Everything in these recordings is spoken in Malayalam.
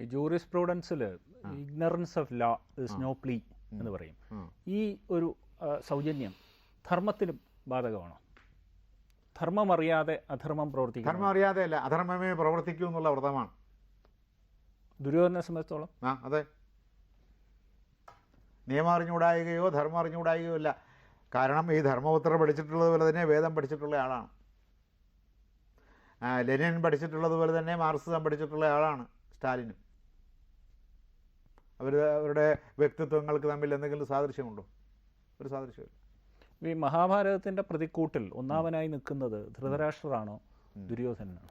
ഈ ജൂറിസ് പ്രൂഡൻസിൽ ignorance of law is no plea എന്ന് പറയും. ഈ ഒരു സൗജന്യം ധർമ്മത്തിലും ബാധകമാണോ? ധർമ്മം അറിയാതെ അധർമ്മം പ്രവർത്തിക്കും ധർമ്മം അറിയാതെ അല്ല അധർമ്മമേ പ്രവർത്തിക്കൂ എന്നുള്ള വ്രതമാണ്. ദുര്യോധനെ സംബന്ധിച്ചോളം ആ അതെ. നിയമം അറിഞ്ഞുകൂടായുകയോ ധർമ്മം അറിഞ്ഞുകൂടായുകയോ അല്ല കാരണം ഈ ധർമ്മപുത്ര പഠിച്ചിട്ടുള്ളത് പോലെ തന്നെ വേദം പഠിച്ചിട്ടുള്ള ആളാണ്. ലെനിൻ പഠിച്ചിട്ടുള്ളതുപോലെ തന്നെ മാർക്സിസം പഠിച്ചിട്ടുള്ള ആളാണ് സ്റ്റാലിനും. അവർ അവരുടെ വ്യക്തിത്വങ്ങൾക്ക് തമ്മിൽ എന്തെങ്കിലും സാദൃശ്യമുണ്ടോ? ഒരു സാദൃശ്യമില്ല. ഈ മഹാഭാരതത്തിന്റെ പ്രതിക്കൂട്ടിൽ ഒന്നാമനായി നിൽക്കുന്നത് ധൃതരാഷ്ട്രാണോ ദുര്യോധനാണോ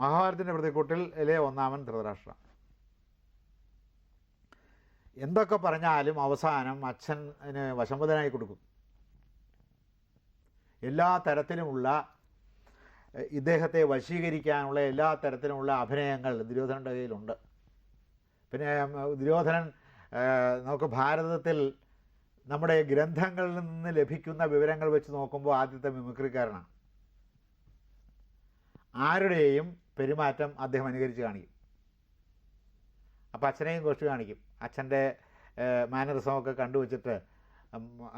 മഹാഭാരതത്തിന്റെ പ്രതിക്കൂട്ടിൽ ഇലെ ഒന്നാമൻ ധൃതരാഷ്ട്ര എന്തൊക്കെ പറഞ്ഞാലും അവസാനം അച്ഛന് വശംവദനായി കൊടുക്കും. എല്ലാ തരത്തിലുമുള്ള ഇദ്ദേഹത്തെ വശീകരിക്കാനുള്ള എല്ലാ തരത്തിലുമുള്ള അഭിനയങ്ങൾ ദുര്യോധനന്റെ കയ്യിലുണ്ട്. പിന്നെ ദുര്യോധനൻ നമുക്ക് ഭാരതത്തിൽ നമ്മുടെ ഗ്രന്ഥങ്ങളിൽ നിന്ന് ലഭിക്കുന്ന വിവരങ്ങൾ വെച്ച് നോക്കുമ്പോൾ ആദ്യത്തെ മിമിക്രിക്കാരനാണ്. ആരുടെയും പെരുമാറ്റം അദ്ദേഹം അനുകരിച്ച് കാണിക്കും. അപ്പോൾ അച്ഛനെയും കുറച്ച് കാണിക്കും. അച്ഛന്റെ മാനറിസമൊക്കെ കണ്ടുവച്ചിട്ട്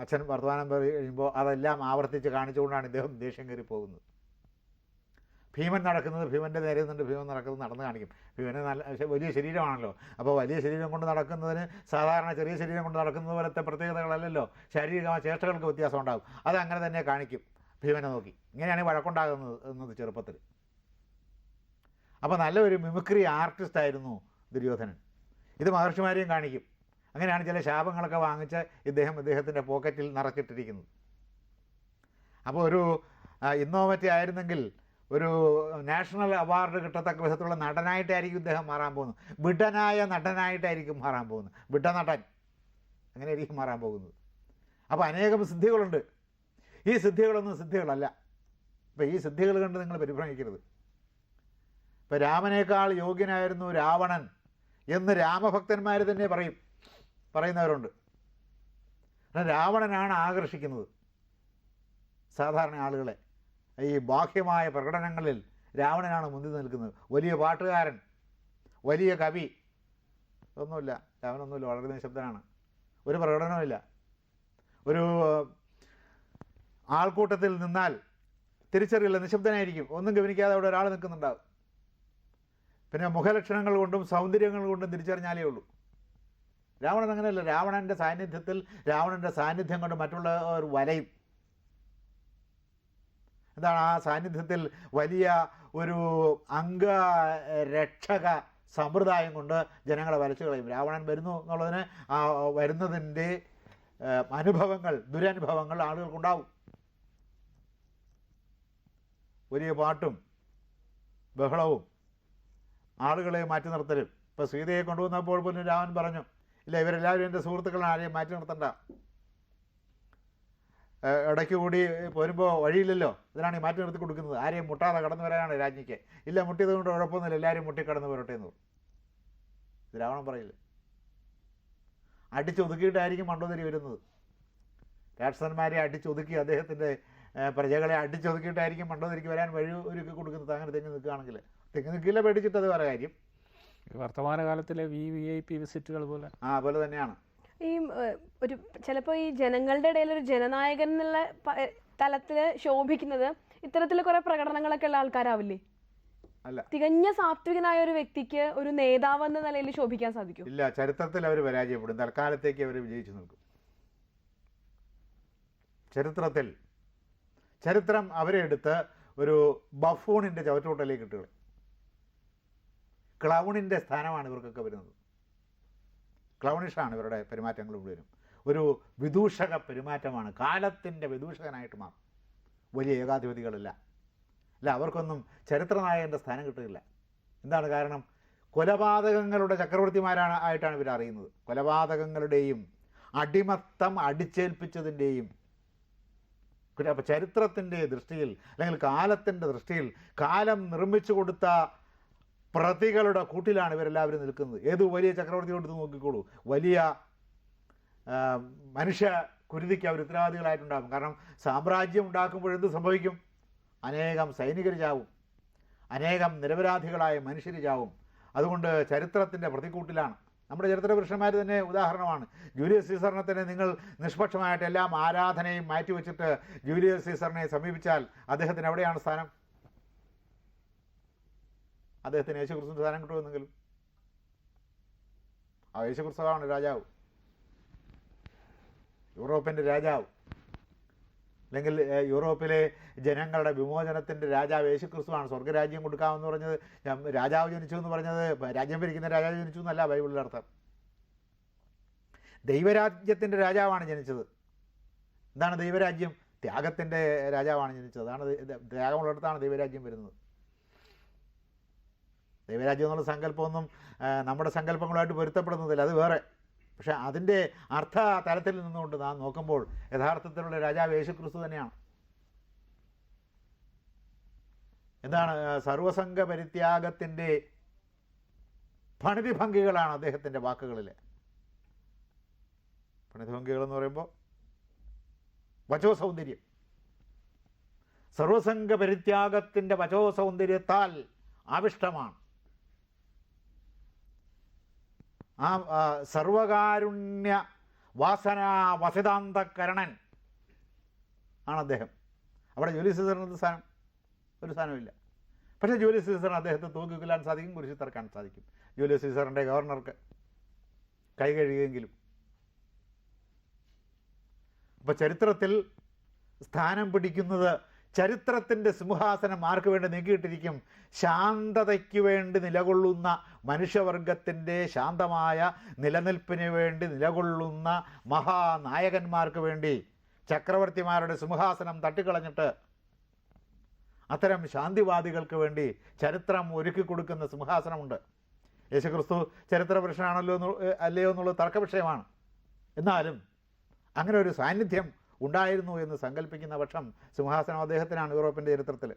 അച്ഛൻ വർത്തമാനം പറയുമ്പോൾ അതെല്ലാം ആവർത്തിച്ച് കാണിച്ചുകൊണ്ടാണ് ഇദ്ദേഹം ദേഷ്യം കയറി പോകുന്നത് ഭീമൻ നടക്കുന്നത് ഭീമന്റെ നേരെ നിന്നുണ്ട് ഭീമൻ നടക്കുന്നത് നടന്ന് കാണിക്കും. ഭീമന് നല്ല വലിയ ശരീരമാണല്ലോ. അപ്പോൾ വലിയ ശരീരം കൊണ്ട് നടക്കുന്നതിന് സാധാരണ ചെറിയ ശരീരം കൊണ്ട് നടക്കുന്നത് പോലത്തെ പ്രത്യേകതകളല്ലല്ലോ. ശാരീരിക ചേഷ്ടകൾക്ക് വ്യത്യാസം ഉണ്ടാകും. അത് അങ്ങനെ തന്നെ കാണിക്കും. ഭീമനെ നോക്കി. ഇങ്ങനെയാണ് വഴക്കുണ്ടാകുന്നത് എന്നത് ചെറുപ്പത്തിൽ. അപ്പോൾ നല്ലൊരു മിമിക്രി ആർട്ടിസ്റ്റ് ആയിരുന്നു ദുര്യോധനൻ. ഇത് മഹർഷിമാരെയും കാണിക്കും. അങ്ങനെയാണ് ചില ശാപങ്ങളൊക്കെ വാങ്ങിച്ച് ഇദ്ദേഹം ഇദ്ദേഹത്തിന്റെ പോക്കറ്റിൽ നിറച്ചിട്ടിരിക്കുന്നത്. അപ്പോൾ ഒരു ഇന്നോവറ്റി ആയിരുന്നെങ്കിൽ ഒരു നാഷണൽ അവാർഡ് കിട്ടത്തക്ക വിധത്തിലുള്ള നടനായിട്ടായിരിക്കും ഇദ്ദേഹം മാറാൻ പോകുന്നത്. വിഡനായ നടനായിട്ടായിരിക്കും മാറാൻ പോകുന്നത്. അങ്ങനെ ആയിരിക്കും മാറാൻ പോകുന്നത്. അപ്പോൾ അനേകം സിദ്ധികളുണ്ട്. ഈ സിദ്ധികളൊന്നും സിദ്ധികളല്ല. അപ്പോൾ ഈ സിദ്ധികൾ കണ്ട് നിങ്ങൾ പരിഭ്രമിക്കരുത്. ഇപ്പം രാമനേക്കാൾ യോഗ്യനായിരുന്നു രാവണൻ എന്ന് രാമഭക്തന്മാർ തന്നെ പറയും. പറയുന്നവരുണ്ട്. രാവണനാണ് ആകർഷിക്കുന്നത്. സാധാരണ ആളുകളെ. ഈ ബാഹ്യമായ പ്രകടനങ്ങളിൽ രാവണനാണ് മുന്നിൽ നിൽക്കുന്നത്. വലിയ പാട്ടുകാരൻ വലിയ കവി. ഒന്നുമില്ല. രാവണൊന്നുമില്ല. വളരെ നിശബ്ദനാണ്. ഒരു പ്രകടനവുമില്ല. ഒരു ആൾക്കൂട്ടത്തിൽ നിന്നാൽ തിരിച്ചറിയില്ല. നിശബ്ദനായിരിക്കും. ഒന്നും ഗവനിക്കാതെ അവിടെ ഒരാൾ നിൽക്കുന്നുണ്ടാവും. പിന്നെ മുഖലക്ഷണങ്ങൾ കൊണ്ടും സൗന്ദര്യങ്ങൾ കൊണ്ടും തിരിച്ചറിഞ്ഞാലേ ഉള്ളൂ. രാവണൻ അങ്ങനെയല്ല. രാവണന്റെ സാന്നിധ്യത്തിൽ രാവണന്റെ സാന്നിധ്യം കൊണ്ട് മറ്റുള്ളവർ വലയും. എന്താണ് ആ സാന്നിധ്യത്തിൽ വലിയ ഒരു അംഗരക്ഷക സമ്പ്രദായം കൊണ്ട് ജനങ്ങളെ വലച്ചു കളയും. രാവണൻ വരുന്നു എന്നുള്ളതിന് ആ വരുന്നതിന്റെ അനുഭവങ്ങൾ ദുരനുഭവങ്ങൾ ആളുകൾക്കുണ്ടാവും. വലിയ പാട്ടും ബഹളവും ആളുകളെ മാറ്റി നിർത്തലും. ഇപ്പോൾ സീതയെ കൊണ്ടുവന്നപ്പോൾ പോലും രാമൻ പറഞ്ഞു ഇല്ല ഇവരെല്ലാവരും എന്റെ സുഹൃത്തുക്കളാണ് ആരെയും മാറ്റി നിർത്തണ്ട. ഇടയ്ക്ക് കൂടി പോരുമ്പോൾ വഴിയില്ലല്ലോ. ഇതിനാണ് ഈ മാറ്റി നിർത്തി കൊടുക്കുന്നത്. ആരെയും മുട്ടാതെ കടന്നു വരാനാണ് രാജ്ഞിക്ക്. ഇല്ല മുട്ടിയത് കൊണ്ട് കുഴപ്പമൊന്നുമില്ല. എല്ലാവരും മുട്ടി കടന്നു വരട്ടെ എന്ന് പറഞ്ഞു. രാവണൻ പറയില്ല? അടിച്ചൊതുക്കിയിട്ടായിരിക്കും മണ്ടോദരി വരുന്നത്. രാക്ഷസന്മാരെ അടിച്ചൊതുക്കി അദ്ദേഹത്തിന്റെ പ്രജകളെ അടിച്ചൊതുക്കിയിട്ടായിരിക്കും മണ്ടോദരിക്ക് വരാൻ വഴി ഒരുക്കി കൊടുക്കുന്നത്. അങ്ങനെ തെങ്ങി നിൽക്കുകയാണെങ്കിൽ. തെങ്ങി നിൽക്കില്ല പേടിച്ചിട്ട് അത് വേറെ കാര്യം. വർത്തമാനകാലത്തിലെ വി വി ഐ പി വിസിറ്റുകൾ പോലെ. ആ പോലെ തന്നെയാണ്. ഈ ഒരു ചിലപ്പോൾ ഈ ജനങ്ങളുടെ ഇടയിൽ ഒരു ജനനായകൻ എന്നുള്ള തലത്തിൽ ശോഭിക്കുന്നത് ഇത്തരത്തിൽ കുറെ പ്രകടനങ്ങളൊക്കെ ഉള്ള ആൾക്കാരാവില്ലേ? അല്ല. തികഞ്ഞ സാത്വികനായ ഒരു വ്യക്തിക്ക് ഒരു നേതാവ് എന്ന നിലയിൽ ശോഭിക്കാൻ സാധിക്കും. ഇല്ല ചരിത്രത്തിൽ അവർ പരാജയപ്പെടും. തൽക്കാലത്തേക്ക് അവർ വിജയിച്ചു നിൽക്കും. ചരിത്രത്തിൽ. ചരിത്രം അവരെ എടുത്ത് ഒരു ബഫൂണിന്റെ ചവറ്റുകൂട്ടലേക്ക് ഇട്ടുകൾ ക്ലൗണിന്റെ സ്ഥാനമാണ് ഇവർക്കൊക്കെ വരുന്നത്. ക്ലൗണിഷാണ് ഇവരുടെ പെരുമാറ്റങ്ങൾ മുഴുവനും. ഒരു വിദൂഷക പെരുമാറ്റമാണ്. കാലത്തിന്റെ വിദൂഷകനായിട്ട് മാറും. വലിയ ഏകാധിപതികളല്ല. അല്ല അവർക്കൊന്നും ചരിത്രനായകന്റെ സ്ഥാനം കിട്ടുകയില്ല എന്താണ് കാരണം? കൊലപാതകങ്ങളുടെ ചക്രവർത്തിമാരാണ് ആയിട്ടാണ് ഇവർ അറിയുന്നത്. കൊലപാതകങ്ങളുടെയും അടിമത്തം അടിച്ചേൽപ്പിച്ചതിന്റെയും അപ്പോൾ ചരിത്രത്തിന്റെ ദൃഷ്ടിയിൽ അല്ലെങ്കിൽ കാലത്തിന്റെ ദൃഷ്ടിയിൽ കാലം നിർമ്മിച്ചു കൊടുത്ത പ്രതികളുടെ കൂട്ടിലാണ് ഇവരെല്ലാവരും നിൽക്കുന്നത്. ഏത് വലിയ ചക്രവർത്തി കൊടുത്ത് നോക്കിക്കോളൂ. വലിയ മനുഷ്യ കുരുതിക്ക് അവർ ഉത്തരവാദികളായിട്ടുണ്ടാകും. കാരണം സാമ്രാജ്യം ഉണ്ടാക്കുമ്പോൾ എന്ത് സംഭവിക്കും? അനേകം സൈനികർ ചാവും. അനേകം നിരപരാധികളായ മനുഷ്യർ ചാവും. അതുകൊണ്ട് ചരിത്രത്തിന്റെ പ്രതിക്കൂട്ടിലാണ്. നമ്മുടെ ചരിത്ര പുരുഷന്മാർ തന്നെ ഉദാഹരണമാണ്. ജൂലിയസ് സീസറിനെ തന്നെ നിങ്ങൾ നിഷ്പക്ഷമായിട്ട് എല്ലാം ആരാധനയും മാറ്റിവെച്ചിട്ട് ജൂലിയസ് സീസറിനെ സമീപിച്ചാൽ അദ്ദേഹത്തിന് എവിടെയാണ് സ്ഥാനം? അദ്ദേഹത്തിന് യേശുക്രിസ്തുവിന്റെ സ്ഥാനം കിട്ടുമെന്നെങ്കിലും ആ യേശുക്രിസ്തുവാണ് രാജാവ്. യൂറോപ്പിന്റെ രാജാവ്. അല്ലെങ്കിൽ യൂറോപ്പിലെ ജനങ്ങളുടെ വിമോചനത്തിന്റെ രാജാവ് യേശുക്രിസ്തുവാണ്. സ്വർഗരാജ്യം കൊടുക്കാമെന്ന് പറഞ്ഞത് രാജാവ് ജനിച്ചു എന്ന് പറഞ്ഞത് രാജ്യം ഭരിക്കുന്ന രാജാവ് ജനിച്ചു എന്നല്ല ബൈബിളിന്റെ അർത്ഥം. ദൈവരാജ്യത്തിന്റെ രാജാവാണ് ജനിച്ചത്. എന്താണ് ദൈവരാജ്യം? ത്യാഗത്തിന്റെ രാജാവാണ് ജനിച്ചത്. അതാണ് ത്യാഗമുള്ളിടത്താണ് ദൈവരാജ്യം വരുന്നത്. ദൈവരാജ്യം എന്നുള്ള സങ്കല്പമൊന്നും നമ്മുടെ സങ്കല്പങ്ങളുമായിട്ട് പൊരുത്തപ്പെടുന്നതില്ല. അത് വേറെ. പക്ഷേ അതിന്റെ അർത്ഥ തലത്തിൽ നിന്നുകൊണ്ട് നാം നോക്കുമ്പോൾ യഥാർത്ഥത്തിലുള്ള രാജാവ് യേശുക്രിസ്തു തന്നെയാണ്. എന്താണ് സർവസംഗ പരിത്യാഗത്തിന്റെ പണിതിഭംഗികളാണ് അദ്ദേഹത്തിന്റെ വാക്കുകളിൽ പണിതിഭംഗികൾ എന്ന് പറയുമ്പോൾ വചോ സൗന്ദര്യം സർവസംഘ പരിത്യാഗത്തിന്റെ വചോ സൗന്ദര്യത്താൽ ആവിഷ്ടമാണ്. ആ സർവകാരുണ്യ വാസന വസിതാന്തകരണൻ ആണ് അദ്ദേഹം. അവിടെ ജോലി സീസറിന് സ്ഥാനം ഒരു സ്ഥാനമില്ല പക്ഷേ ജോലി സീസറിന് അദ്ദേഹത്തെ തൂക്കിക്കൊല്ലാൻ സാധിക്കും കുരിശി തറക്കാൻ സാധിക്കും. ജോലി സീസറിന്റെ ഗവർണർക്ക് കൈ കഴുകിയെങ്കിലും. അപ്പോൾ ചരിത്രത്തിൽ സ്ഥാനം പിടിക്കുന്നത് ചരിത്രത്തിന്റെ സിംഹാസനം ആർക്ക് വേണ്ടി നീക്കിയിട്ടിരിക്കും? ശാന്തതയ്ക്ക് വേണ്ടി നിലകൊള്ളുന്ന മനുഷ്യവർഗത്തിന്റെ ശാന്തമായ നിലനിൽപ്പിന് വേണ്ടി നിലകൊള്ളുന്ന മഹാനായകന്മാർക്ക് വേണ്ടി ചക്രവർത്തിമാരുടെ സിംഹാസനം തട്ടിക്കളഞ്ഞിട്ട് അത്തരം ശാന്തിവാദികൾക്ക് വേണ്ടി ചരിത്രം ഒരുക്കി കൊടുക്കുന്ന സിംഹാസനമുണ്ട്. യേശുക്രിസ്തു ചരിത്രപുരുഷനാണല്ലോ അല്ലയോ എന്നുള്ള തർക്ക വിഷയമാണ് എന്നാലും അങ്ങനെ ഒരു സാന്നിധ്യം ഉണ്ടായിരുന്നു എന്ന് സങ്കല്പിക്കുന്ന പക്ഷം സിംഹാസനം അദ്ദേഹത്തിനാണ് യൂറോപ്പിന്റെ ചരിത്രത്തിൽ